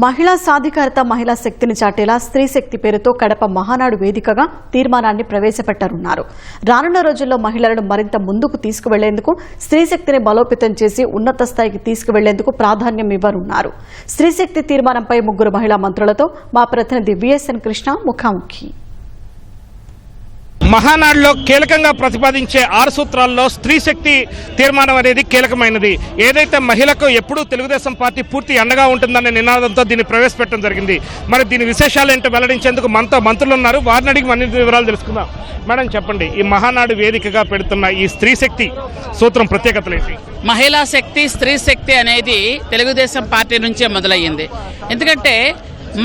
మహిళా సాధికారత మహిళా శక్తిని చాటేలా స్త్రీ శక్తి పేరుతో కడప మహానాడు వేదికగా తీర్మానాన్ని ప్రవేశపెట్టనున్నారు. రానున్న రోజుల్లో మహిళలను మరింత ముందుకు తీసుకువెళ్ళేందుకు స్త్రీ శక్తిని బలోపేతం చేసి ఉన్నత స్థాయికి తీసుకువెళ్ళేందుకు ప్రాధాన్యం ఇవ్వనున్నారు. స్త్రీ శక్తి తీర్మానంపై ముగ్గురు మహిళా మంత్రులతో మా ప్రతినిధి విఎస్ఎన్ కృష్ణ ముఖాముఖి. మహానాడులో కీలకంగా ప్రతిపాదించే ఆరు సూత్రాల్లో స్త్రీ శక్తి తీర్మానం అనేది కీలకమైనది. ఏదైతే మహిళకు ఎప్పుడూ తెలుగుదేశం పార్టీ పూర్తి అండగా ఉంటుందనే నినాదంతో దీన్ని ప్రవేశపెట్టడం జరిగింది. మరి దీని విశేషాలు ఏంటో వెల్లడించేందుకు మనతో మంత్రులు ఉన్నారు. వారిని అడిగి మన వివరాలు తెలుసుకుందాం. మేడం చెప్పండి ఈ మహానాడు వేదికగా పెడుతున్న ఈ స్త్రీ శక్తి సూత్రం ప్రత్యేకతలు ఏంటి మహిళా శక్తి స్త్రీ శక్తి అనేది తెలుగుదేశం పార్టీ నుంచే మొదలయ్యింది. ఎందుకంటే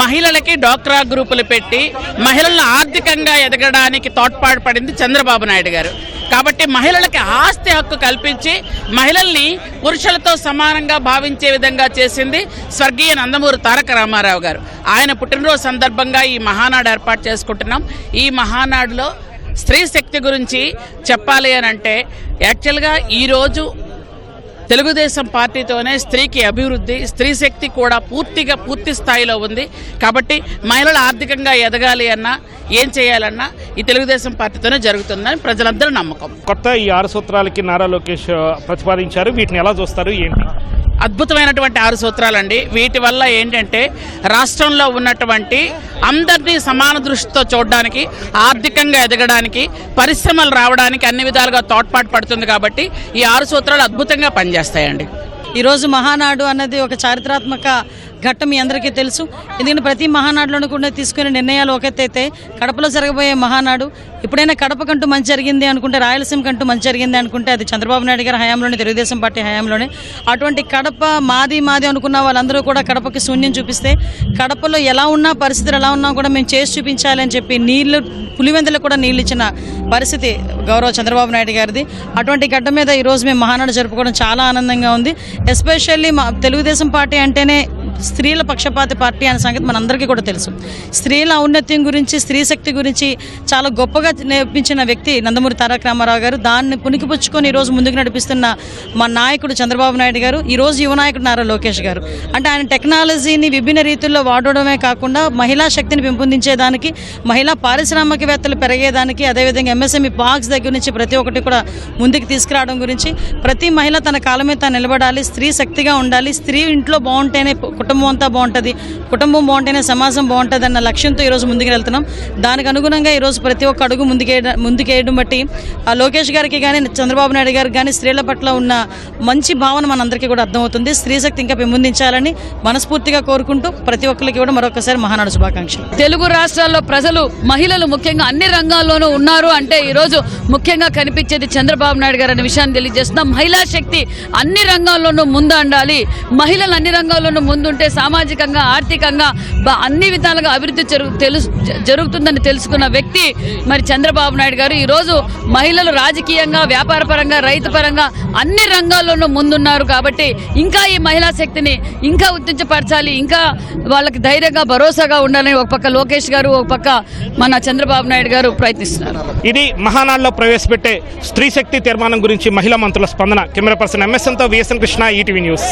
మహిళలకి డాక్రా గ్రూపులు పెట్టి మహిళలను ఆర్థికంగా ఎదగడానికి తోడ్పాటు పడింది చంద్రబాబు నాయుడు గారు. కాబట్టి మహిళలకి ఆస్తి హక్కు కల్పించి మహిళల్ని పురుషులతో సమానంగా భావించే విధంగా చేసింది స్వర్గీయ నందమూరి తారక రామారావు గారు. ఆయన పుట్టినరోజు సందర్భంగా ఈ మహానాడు ఏర్పాటు చేసుకుంటున్నాం. ఈ మహానాడులో స్త్రీ శక్తి గురించి చెప్పాలి అని అంటే యాక్చువల్గా ఈరోజు తెలుగుదేశం పార్టీతోనే స్త్రీకి అభివృద్ధి స్త్రీ శక్తి కూడా పూర్తిగా పూర్తి స్థాయిలో ఉంది. కాబట్టి మహిళలు ఆర్థికంగా ఎదగాలి అన్నా ఏం చేయాలన్నా ఈ తెలుగుదేశం పార్టీతోనే జరుగుతుందని ప్రజలందరూ నమ్మకం. కొత్త ఈ ఆరు సూత్రాలకి నారా లోకేష్ ప్రతిపాదించారు. వీటిని ఎలా చూస్తారు? ఏంటి? అద్భుతమైనటువంటి ఆరు సూత్రాలండి. వీటి వల్ల ఏంటంటే రాష్ట్రంలో ఉన్నటువంటి అందరినీ సమాన దృష్టితో చూడడానికి ఆర్థికంగా ఎదగడానికి పరిశ్రమలు రావడానికి అన్ని విధాలుగా తోడ్పాటు పడుతుంది కాబట్టి ఈ ఆరు సూత్రాలు అద్భుతంగా పనిచేస్తాయండి. ఈరోజు మహానాడు అన్నది ఒక చారిత్రాత్మక ఘట్టం మీ అందరికీ తెలుసు. ఎందుకంటే ప్రతి మహానాడులోనూ కూడా తీసుకునే నిర్ణయాలు ఒకతైతే కడపలో జరగబోయే మహానాడు. ఎప్పుడైనా కడపకంటూ మంచి జరిగింది అనుకుంటే రాయలసీమ కంటూ మంచి జరిగింది అనుకుంటే అది చంద్రబాబు నాయుడు గారి హయాంలోనే తెలుగుదేశం పార్టీ హయాంలోనే. అటువంటి కడప మాది మాది అనుకున్న వాళ్ళందరూ కూడా కడపకి శూన్యం చూపిస్తే కడపలో ఎలా ఉన్నా పరిస్థితులు ఎలా ఉన్నా కూడా మేము చేసి చూపించాలని చెప్పి నీళ్ళు పులివెందులకు కూడా నీళ్ళు ఇచ్చిన పరిస్థితి గౌరవ చంద్రబాబు నాయుడు గారిది. అటువంటి గడ్డ మీద ఈరోజు మేము మహానాడు జరుపుకోవడం చాలా ఆనందంగా ఉంది. ఎస్పెషల్లీ మా తెలుగుదేశం పార్టీ అంటేనే స్త్రీల పక్షపాతి పార్టీ అనే సంగతి మనందరికీ కూడా తెలుసు. స్త్రీల ఔన్నత్యం గురించి స్త్రీ శక్తి గురించి చాలా గొప్పగా నేర్పించిన వ్యక్తి నందమూరి తారక రామారావు గారు. దాన్ని పుణికిపుచ్చుకొని ఈరోజు ముందుకు నడిపిస్తున్న మా నాయకుడు చంద్రబాబు నాయుడు గారు ఈరోజు యువ నాయకుడు నారా లోకేష్ గారు. అంటే ఆయన టెక్నాలజీని విభిన్న రీతుల్లో వాడడమే కాకుండా మహిళా శక్తిని పెంపొందించేదానికి మహిళా పారిశ్రామికవేత్తలు పెరిగేదానికి అదేవిధంగా ఎంఎస్ఎంఈ పార్క్స్ దగ్గర నుంచి ప్రతి ఒక్కటి కూడా ముందుకు తీసుకురావడం గురించి ప్రతి మహిళ తన కాలమే తాను నిలబడాలి స్త్రీ శక్తిగా ఉండాలి స్త్రీ ఇంట్లో బాగుంటేనే కుటుంబం అంతా బాగుంటుంది. కుటుంబం బాగుంటేనే సమాజం బాగుంటుంది అన్న లక్ష్యంతో ఈరోజు ముందుకు వెళ్తున్నాం. దానికి అనుగుణంగా ఈరోజు ప్రతి ఒక్క అడుగు ముందుకే ముందుకేయడం బట్టి ఆ లోకేష్ గారికి కానీ చంద్రబాబు నాయుడు గారికి కానీ స్త్రీల పట్ల ఉన్న మంచి భావన మనందరికీ కూడా అర్థమవుతుంది. స్త్రీ శక్తి ఇంకా పెంపొందించాలని మనస్ఫూర్తిగా కోరుకుంటూ ప్రతి ఒక్కరికి కూడా మరొకసారి మహానాడు శుభాకాంక్షలు. తెలుగు రాష్ట్రాల్లో ప్రజలు మహిళలు ముఖ్యంగా అన్ని రంగాల్లోనూ ఉన్నారు అంటే ఈరోజు ముఖ్యంగా కనిపించేది చంద్రబాబు నాయుడు గారు అనే విషయాన్ని తెలియజేస్తున్నాం. మహిళా శక్తి అన్ని రంగాల్లోనూ ముందండాలి. మహిళలు అన్ని రంగాల్లోనూ ముందు ఉంటే సామాజికంగా ఆర్థికంగా అన్ని విధాలుగా అభివృద్ధి జరుగు తెలుసు జరుగుతుందని తెలుసుకున్న వ్యక్తి మరి చంద్రబాబు నాయుడు గారు. ఈరోజు మహిళలు రాజకీయంగా వ్యాపారపరంగా రైతు పరంగా అన్ని రంగాల్లోనూ ముందున్నారు కాబట్టి ఇంకా ఈ మహిళా శక్తిని ఇంకా ఉత్తేజపరచాలి ఇంకా వాళ్ళకి ధైర్యంగా భరోసాగా ఉండాలని ఒక పక్క లోకేష్ గారు ఒక పక్క మన చంద్రబాబు నాయుడు గారు ప్రయత్నిస్తున్నారు. ఇది మహానాడులో ప్రవేశపెట్టే స్త్రీ శక్తి తీర్మానం గురించి మహిళా మంత్రుల స్పందన. కెమెరా పర్సన్ ఎంఎస్ఎన్తో విఎస్ఎన్ కృష్ణ ఈటీవీ న్యూస్.